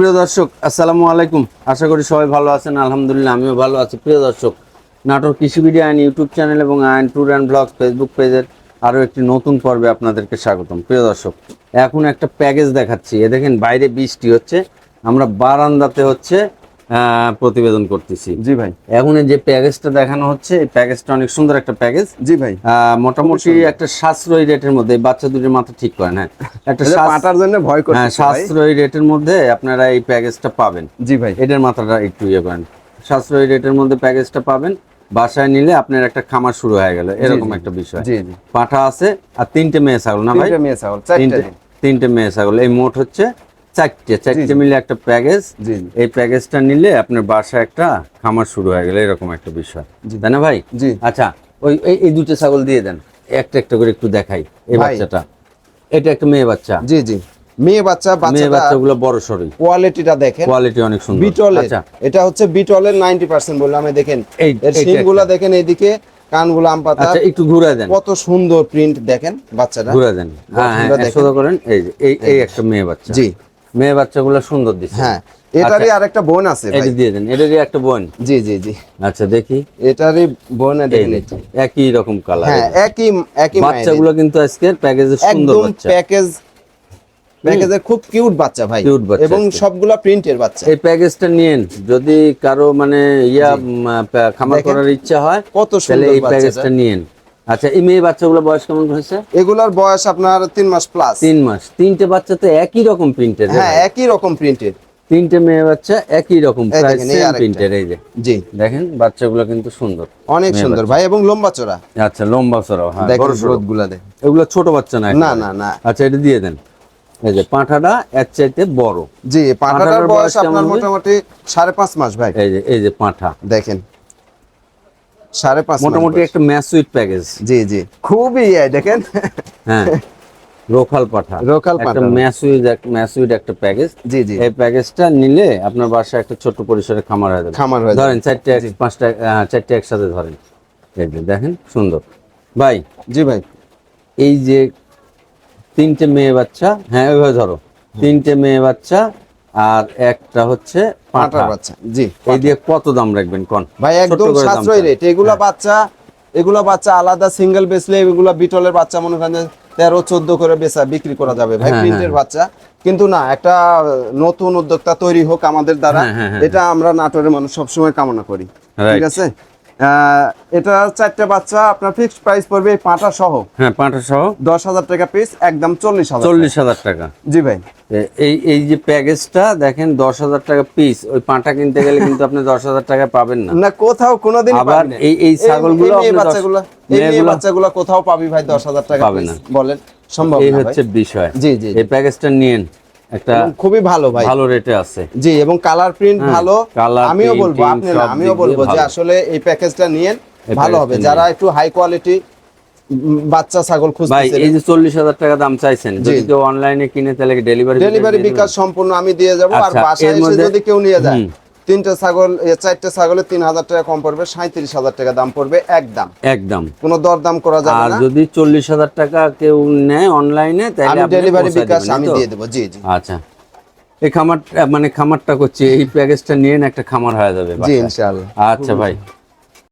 সুপ্রিয় দর্শক, আসসালামু আলাইকুম। আশা করি সবাই ভালো আছেন, আলহামদুলিল্লাহ আমিও ভালো আছি। প্রিয় দর্শক, নাটোর কৃষি ভিডিও আইন ইউটিউব চ্যানেল এবং আইন ট্যুর অ্যান্ড ব্লগ ফেসবুক পেজের আরও একটি নতুন পর্বে আপনাদেরকে স্বাগতম। প্রিয় দর্শক, এখন একটা প্যাকেজ দেখাচ্ছি। এ দেখেন, বাইরে বৃষ্টি হচ্ছে, আমরা বারান্দাতে হচ্ছে প্রতিবেদন করতেছি। জি ভাই। এখন যে প্যাকেজটা দেখানো হচ্ছে এই প্যাকেজটা অনেক সুন্দর একটা প্যাকেজ। জি ভাই। মোটামুটি একটা সাশ্রয়ী রেটের মধ্যে বাচ্চা দুটোর মাথা ঠিক করেন হ্যাঁ। একটা পাটার জন্য ভয় করছে হ্যাঁ সাশ্রয়ী রেটের মধ্যে আপনারা এই প্যাকেজটা পাবেন। জি ভাই। এটার মাথাটা একটু ইয়ে করেন। সাশ্রয়ী রেটের মধ্যে প্যাকেজটা পাবেন। বাসায় নিলে আপনার একটা খামার শুরু হয়ে গেল এরকম একটা বিষয়। জি জি। পাঠা আছে আর তিনটে মেয়ে ছাগল না ভাই? মেয়ে ছাগল তিনটে তিনটে মেয়ে ছাগল। এই মোট হচ্ছে চারটে চারটে মিলে একটা প্যাকেজ। এই প্যাকেজটা নিলে আপনার বাসায় একটা খামার শুরু হয়ে গেল এরকম একটা বিষয়। তাই না ভাই? আচ্ছা ওই এই দুটো ছাগল দিয়ে দেন। একটা একটা করে একটু দেখাই এই বাচ্চাটা। এটা একটা মেয়ে বাচ্চা। জি জি। মেয়ে বাচ্চা মেয়ে বাচ্চাগুলো বড় সরই কোয়ালিটিটা দেখেন। কোয়ালিটি অনেক সুন্দর। বিটলের। আচ্ছা। এটা হচ্ছে বিটলের নাইনটি পার্সেন্ট বললাম। এই দেখেন এই এইটা দেখেন এইদিকে কানগুলো আম পাতা। আচ্ছা একটু ঘুরে দেন। কত সুন্দর প্রিন্ট দেখেন বাচ্চাটা। ঘুরে দেন। হ্যাঁ হ্যাঁ করেন। এই এই এই একটা মেয়ে বাচ্চা। জি। মেয়ে বাচ্চাগুলো সুন্দর দিচ্ছে হ্যাঁ এটারই আরেকটা বোন আছে ভাই। এটা দিয়ে দেন এটারই একটা বোন? জি জি জি। আচ্ছা দেখি। এটারই বোন এই দেখেন একই রকম কালার হ্যাঁ একই একই বাচ্চাগুলো কিন্তু আজকের প্যাকেজে সুন্দর একদম বাচ্চা। প্যাকেজ প্যাকেজের খুব কিউট বাচ্চা ভাই। Cute বাচ্চা এবং। সবগুলা প্রিন্টের বাচ্চা। এই প্যাকেজটা নিয়েন যদি কারও মানে ইয়া খামার করার ইচ্ছা হয় কত সুন্দর এই প্যাকেজটা নিয়েন। আচ্ছা এই মেয়ে বাচ্চাগুলো বয়স কেমন হয়েছে? এগুলার বয়স আপনার তিন মাস প্লাস তিন মাস। তিনটে বাচ্চা তো একই রকম প্রিন্টের হ্যাঁ একই রকম প্রিন্টের তিনটে মেয়ে বাচ্চা একই রকম। প্রিন্টের এই যে। জি। দেখেন বাচ্চাগুলো কিন্তু সুন্দর। অনেক সুন্দর ভাই এবং লম্বা চড়া। আচ্ছা লম্বা সরাও হ্যাঁ বড়গুলা দেখ এগুলো ছোট বাচ্চা না না না না। আচ্ছা এটা দিয়ে দেন। এই যে পাঁঠাটা এর চাইতে বড়। জি পাঁঠাটার বয়স আপনার মোটামুটি সাড়ে পাঁচ মাস ভাই। এই যে এই যে পাঁঠা। দেখেন। সাড়ে পাঁচ মোটামুটি। একটা ম্যাসুইট প্যাকেজ। জি জি। খুবই ইয়ে, দেখেন? হ্যাঁ। রোখাল পাঠা। রোখাল একটা পাঁঠা। ম্যাসুইট ম্যাসুইট একটা প্যাকেজ। জি জি। এই প্যাকেজটা নিলে আপনার বাসায় একটা ছোট্ট পরিসরে খামার হয়ে যাবে। খামার হয়ে ধরেন চারটে পাঁচটা চারটে একসাথে ধরেন। দেখেন সুন্দর। ভাই জি ভাই। এই যে তিনটে মেয়ে বাচ্চা হ্যাঁ ওইভাবে ধরো। তিনটে মেয়ে বাচ্চা আর একটা হচ্ছে পাঁঠা। পাঁঠার বাচ্চা। জি এই দিয়ে কত দাম রাখবেন কোন? ভাই একদম সাশ্রয়ী। রেট এগুলা বাচ্চা এগুলা বাচ্চা আলাদা সিঙ্গেল বেচলে এগুলা বিটলের বাচ্চা মনে করেন তেরো চোদ্দ করে বেচা বিক্রি করা যাবে ভাই হ্যাঁ, প্রিন্টের বাচ্চা। কিন্তু না একটা নতুন উদ্যোক্তা তৈরি হোক আমাদের দ্বারা হ্যাঁ, হ্যাঁ, হ্যাঁ, এটা আমরা নাটোরের মানুষ সবসময় কামনা করি। ঠিক আছে? এটা চারটে বাচ্চা আপনার ফিক্সড প্রাইস পড়বে পাঁটা সহ। হ্যাঁ পাঁঠা সহ। দশ হাজার টাকা পিস একদম চল্লিশ হাজার চল্লিশ হাজার টাকা। জি ভাই। এই এই যে প্যাকেজটা দেখেন দশ হাজার টাকা পিস ওই পাঁঠা কিনতে গেলে কিন্তু আপনি দশ হাজার টাকায় পাবেন না। না কোথাও কোনোদিন আবার এই- এই ছাগলগুলো বাচ্চাগুলো এই বাচ্চাগুলো কোথাও পাবি ভাই দশ হাজার টাকা পাবে না। বলেন সম্ভব এই হচ্ছে বিষয়। জি জি। এই প্যাকেজটা নিয়েন। একটা খুবই ভালো ভাই। ভালো রেটে আছে। জি এবং কালার প্রিন্ট হ্যাঁ, ভালো। আমিও বলব আপনি আমিও বলব যে আসলে এই প্যাকেজটা নিয়েন ভালো হবে। যারা একটু হাই কোয়ালিটি বাচ্চা ছাগল খুঁজতেছে এই যে চল্লিশ হাজার টাকা দাম চাইছেন। যদি কেউ অনলাইনে কিনে তাহলে ডেলিভারি ডেলিভারি বিকাশ সম্পূর্ণ আমি দিয়ে যাব আর আচ্ছা, বাসায় এসে যদি কেউ নিয়ে যায়। তিনটে ছাগল চারটা ছাগলে তিন হাজার টাকা কম পড়বে সাঁত্রিশ হাজার টাকা দাম পড়বে একদম। একদম। কোনো দরদাম করা যাবে আর না। যদি চল্লিশ হাজার টাকা কেউ নেয় অনলাইনে তাহলে ডেলিভারি বিকাশ আমি দিয়ে দেবো জি জি। আচ্ছা। এই খামার মানে খামারটা করছি এই প্যাকেজটা নিয়ে একটা খামার হয়ে যাবে জি। ইনশাআল্লাহ। আচ্ছা ভাই।